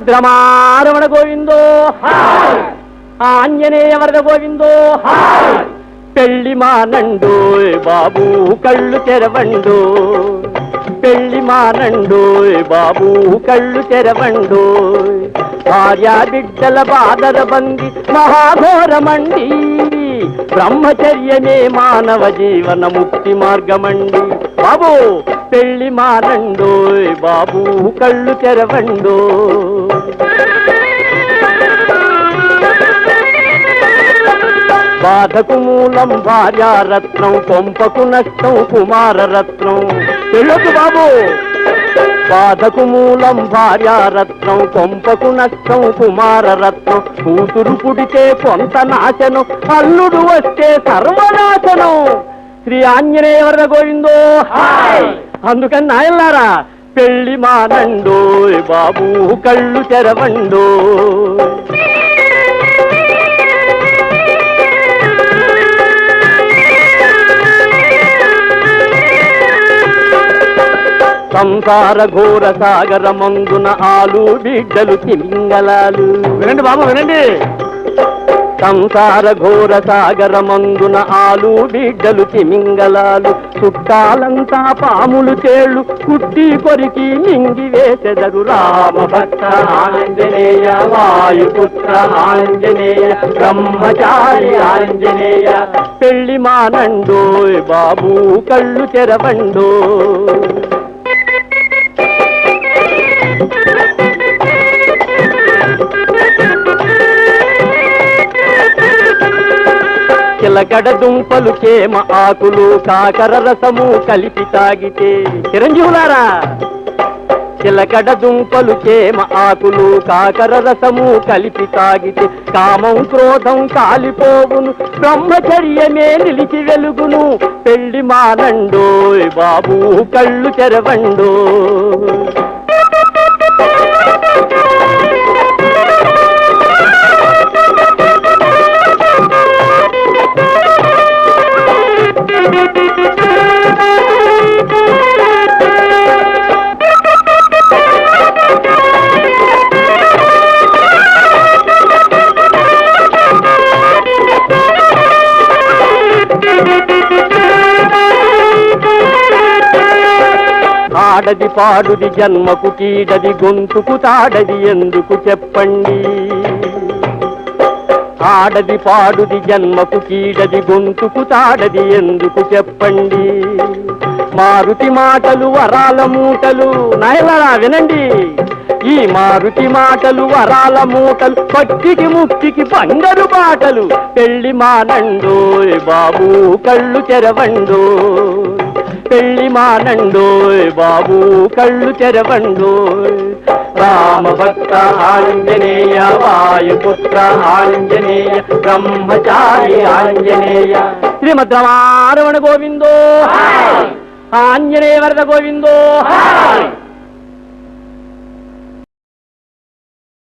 రమారమణ గోవిందో ఆంజనేయ వరద గోవిందో పెళ్ళి మానండు బాబు కళ్ళు తెరవండు. పెళ్ళి మానండు బాబు కళ్ళు తెరవండు. భార్యా బిడ్డల బాదర బంది మహాఘోరమండి బ్రహ్మచర్యమే మానవ జీవన ముక్తి మార్గమండి. బాబు పెళ్ళి మారండో బాబు కళ్ళు తెరవండో. బాధకు మూలం భార్యారత్నం కొంపకు నష్టం కుమారరత్నం. పెళ్ళొద్దు బాబు. బాధకు మూలం భార్యారత్నం కొంపకు నష్టం కుమారరత్నం కూతురు పుడితే కొంత నాశనం అల్లుడు వస్తే సర్వనాశనం. శ్రీ ఆంజనేయ గోవిందో అందుకని నాయల్లారా పెళ్ళి మానండో బాబు కళ్ళు తెరవండో సంసార ఘోర సాగర మందున ఆలు బిడ్డలు తిమింగలాలు. వినండి బాబు వినండి. సంసార ఘోర సాగర మందున ఆలు బిడ్డలు తిమింగలాలు. చుట్టాలంతా పాములు తేళ్ళు కుట్టి కొరికి మింగి వేసెదరు రామ భక్త ఆంజనేయ వాయుపుత్ర ఆంజనేయ బ్రహ్మచారి ఆంజనేయ. పెళ్ళి మానండోయ్ బాబు కళ్ళు తెరవండో చిలకడ దుంపలు చేమ ఆకులు కాకర రసము కలిపి తాగితే. చిరంజీవులారా చిలకడ దుంపలు చేమ ఆకులు కాకర రసము కలిపి తాగితే. కామం క్రోధం కాలిపోవును బ్రహ్మచర్యమే నిలిచి వెలుగును. పెళ్ళి మానండోయ్ బాబు కళ్ళు తెరవండో ఆడది పాడుది జన్మకు కీడది గొంతుకు తాడది ఎందుకు చెప్పండి? ఆడది పాడుది జన్మకు కీడది గొంతుకు తాడది ఎందుకు చెప్పండి? మారుతి మాటలు వరాల మూటలు నాయనరా వినండి. ఈ మారుతి మాటలు వరాల మూటలు పట్టికి ముక్తికి బంగారు బాటలు పెళ్ళి మానండోయ్ బాబు కళ్ళు తెరవండో పెళ్ళి మానండోయ్ బాబు కళ్ళు తెరవండోయ్ రామ భక్త ఆంజనేయ వాయుపుత్ర ఆంజనేయ బ్రహ్మచారి ఆంజనేయ శ్రీమద్ రమారమణ గోవిందో ఆంజనేయ వరద గోవిందో